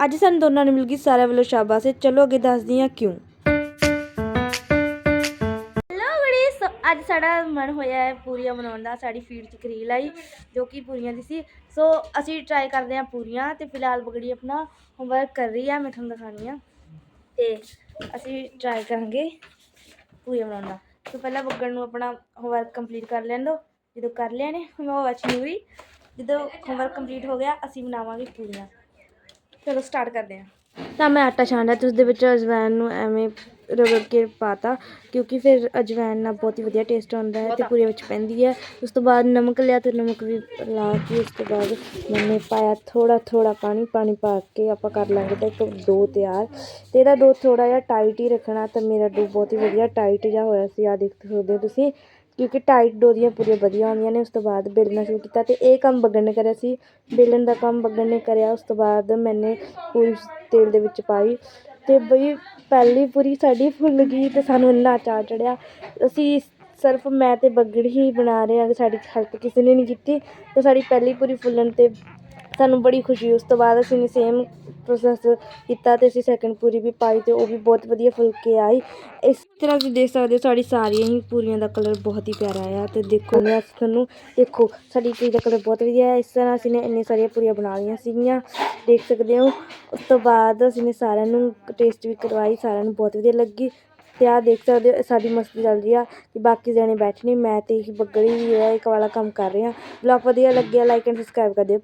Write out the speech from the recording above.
ਅੱਜ ਸਾਨੂੰ ਦੋਨਾਂ ਨੂੰ ਮਿਲ ਗਈ ਸਾਰਿਆਂ ਵੱਲੋਂ ਸ਼ਾਬਾਸ਼। ਚਲੋ ਅੱਗੇ ਦੱਸਦੀ ਹਾਂ ਕਿਉਂ। ਹੈਲੋ ਬੜੀ ਸੋ ਅੱਜ ਸਾਡਾ ਮਨ ਹੋਇਆ ਹੈ ਪੂਰੀਆਂ ਬਣਾਉਣ ਦਾ, ਸਾਡੀ ਫੀਡ 'ਚ ਕਰੀਲ ਆਈ ਜੋ ਕਿ ਪੂਰੀਆਂ ਦੀ ਸੀ। ਸੋ ਅਸੀਂ ਟਰਾਈ ਕਰਦੇ ਹਾਂ ਪੂਰੀਆਂ ਤੇ ਫਿਲਹਾਲ ਬਗੜੀ ਆਪਣਾ ਹੋਮਵਰਕ ਕਰ ਰਹੀ ਆ ਮੈਂ ਤੁਹਾਨੂੰ ਦਿਖਾਉਂਦੀ ਹਾਂ। ਤੇ ਅਸੀਂ ਟਰਾਈ ਕਰਾਂਗੇ ਪੂਰੀਆਂ ਬਣਾਉਣ ਦਾ। ਸੋ, ਪਹਿਲਾਂ ਬੱਗੜ ਨੂੰ ਆਪਣਾ ਹੋਮਵਰਕ ਕੰਪਲੀਟ ਕਰ ਲੈਣ ਦਿਓ। ਜਦੋਂ ਕਰ ਲਿਆ ਨੇ ਮੈਂ ਉਹ ਵਾਚ ਹੋਈ। ਜਦੋਂ ਹੋਮਵਰਕ ਕੰਪਲੀਟ ਹੋ ਗਿਆ, ਅਸੀਂ ਬਣਾਵਾਂਗੇ ਪੂਰੀਆਂ। ਚਲੋ ਸਟਾਰਟ ਕਰਦੇ ਹਾਂ। ਤਾਂ ਮੈਂ ਆਟਾ ਛਾਣਿਆ ਤੇ ਉਸ ਦੇ ਵਿੱਚ ਅਜਵਾਇਣ ਨੂੰ ਐਵੇਂ ਰਗੜ ਕੇ ਪਾਤਾ ਕਿਉਂਕਿ ਫਿਰ ਅਜਵਾਇਣ ਨਾਲ ਬਹੁਤ ਹੀ ਵਧੀਆ ਟੇਸਟ ਆਉਂਦਾ ਹੈ ਤੇ ਪੂਰੇ ਵਿੱਚ ਪੈਂਦੀ ਹੈ। ਉਸ ਤੋਂ ਬਾਅਦ ਨਮਕ ਲਿਆ ਤੇ ਨਮਕ ਵੀ ਲਾ ਕੇ ਉਸ ਤੋਂ ਬਾਅਦ ਮੈंने ਪਾਇਆ ਥੋੜਾ ਥੋੜਾ ਪਾਣੀ ਪਾਣੀ ਪਾ ਕੇ ਆਪਾਂ ਕਰ ਲਾਂਗੇ ਤਾਂ ਇੱਕ ਡੋ ਤਿਆਰ। ਤੇ ਇਹਦਾ ਡੋ ਥੋੜਾ ਜਿਹਾ ਟਾਈਟ ਹੀ ਰੱਖਣਾ ਤਾਂ ਮੇਰਾ ਡੋ ਬਹੁਤ ਹੀ ਵਧੀਆ ਟਾਈਟ ਜਿਹਾ ਹੋਇਆ ਸੀ। ਆ ਦੇਖ ਸਕਦੇ ਹੋ ਤੁਸੀਂ। ਕਿਉਂਕਿ ਟਾਈਟ ਡੋਰੀਆਂ ਪੂਰੀਆਂ ਵਧੀਆ ਹੁੰਦੀਆਂ ਨੇ, ਉਸ ਤੋਂ ਬਾਅਦ ਬੇਲਣਾ ਸ਼ੁਰੂ ਕੀਤਾ ਅਤੇ ਇਹ ਕੰਮ ਬੱਗਣ ਨੇ ਕਰਿਆ ਸੀ। ਬੇਲਣ ਦਾ ਕੰਮ ਬੱਗਣ ਨੇ ਕਰਿਆ, ਉਸ ਤੋਂ ਬਾਅਦ ਮੈਨੇ ਪੂਰੀ ਤੇਲ ਦੇ ਵਿੱਚ ਪਾਈ ਅਤੇ ਬਈ ਪਹਿਲੀ ਪੂਰੀ ਸਾਡੀ ਫੁੱਲ ਗਈ ਤੇ ਸਾਨੂੰ ਇੰਨਾ ਚਾਅ ਚੜਿਆ। ਅਸੀਂ ਸਿਰਫ ਮੈਂ ਤੇ ਬੱਗੜ ਹੀ ਬਣਾ ਰਹੇ ਹਾਂ, ਸਾਡੀ ਹੈਲਪ ਕਿਸੇ ਨੇ ਨਹੀਂ ਕੀਤੀ। ਤੇ ਸਾਡੀ ਪਹਿਲੀ ਪੂਰੀ ਫੁੱਲਣ ਤੇ ਸਾਨੂੰ ਬੜੀ ਖੁਸ਼ੀ ਉਸ ਤੋਂ ਬਾਅਦ ਅਸੀਂ ਨੇ ਸੇਮ ਪ੍ਰੋਸੈਸ ਕੀਤਾ ਅਤੇ ਅਸੀਂ ਸੈਕਿੰਡ ਪੂਰੀ ਵੀ ਪਾਈ ਅਤੇ ਉਹ ਵੀ ਬਹੁਤ ਵਧੀਆ ਫੁੱਲ ਕੇ ਆਈ ਇਸ ਤਰ੍ਹਾਂ ਤੁਸੀਂ ਦੇਖ ਸਕਦੇ ਹੋ ਸਾਡੀ ਸਾਰੀਆਂ ਹੀ ਪੂਰੀਆਂ ਦਾ ਕਲਰ ਬਹੁਤ ਹੀ ਪਿਆਰਾ ਆਇਆ ਅਤੇ ਦੇਖੋ ਮੈਂ ਤੁਹਾਨੂੰ ਦੇਖੋ ਸਾਡੀ ਪੂਰੀ ਦਾ ਕਲਰ ਬਹੁਤ ਵਧੀਆ ਹੈ ਇਸ ਤਰ੍ਹਾਂ ਅਸੀਂ ਨੇ ਇੰਨੇ ਸਾਰੀਆਂ ਪੂਰੀਆਂ ਬਣਾ ਲਈਆਂ ਸੀਗੀਆਂ। ਦੇਖ ਸਕਦੇ ਹੋ, ਉਸ ਤੋਂ ਬਾਅਦ ਅਸੀਂ ਨੇ ਸਾਰਿਆਂ ਨੂੰ ਟੇਸਟ ਵੀ ਕਰਵਾਈ, ਸਾਰਿਆਂ ਨੂੰ ਬਹੁਤ ਵਧੀਆ ਲੱਗੀ। ਤੇ ਆਹ ਦੇਖ ਸਕਦੇ ਹੋ ਸਾਡੀ ਮਸਤੀ ਚੱਲ ਰਹੀ ਆ ਕਿ ਬਾਕੀ ਜਣੇ ਬੈਠੇ ਨਹੀਂ ਮੈਂ ਤੇ ਇਹ ਬੱਗੜੀ ਵੀ ਇੱਕ ਵਾਲਾ ਕੰਮ ਕਰ ਰਹੇ। ਹਾਂ ਵਲੌਗ ਵਧੀਆ ਲੱਗਿਆ ਲਾਈਕ ਐਂਡ ਸਬਸਕ੍ਰਾਈਬ ਕਰ ਦਿਓ।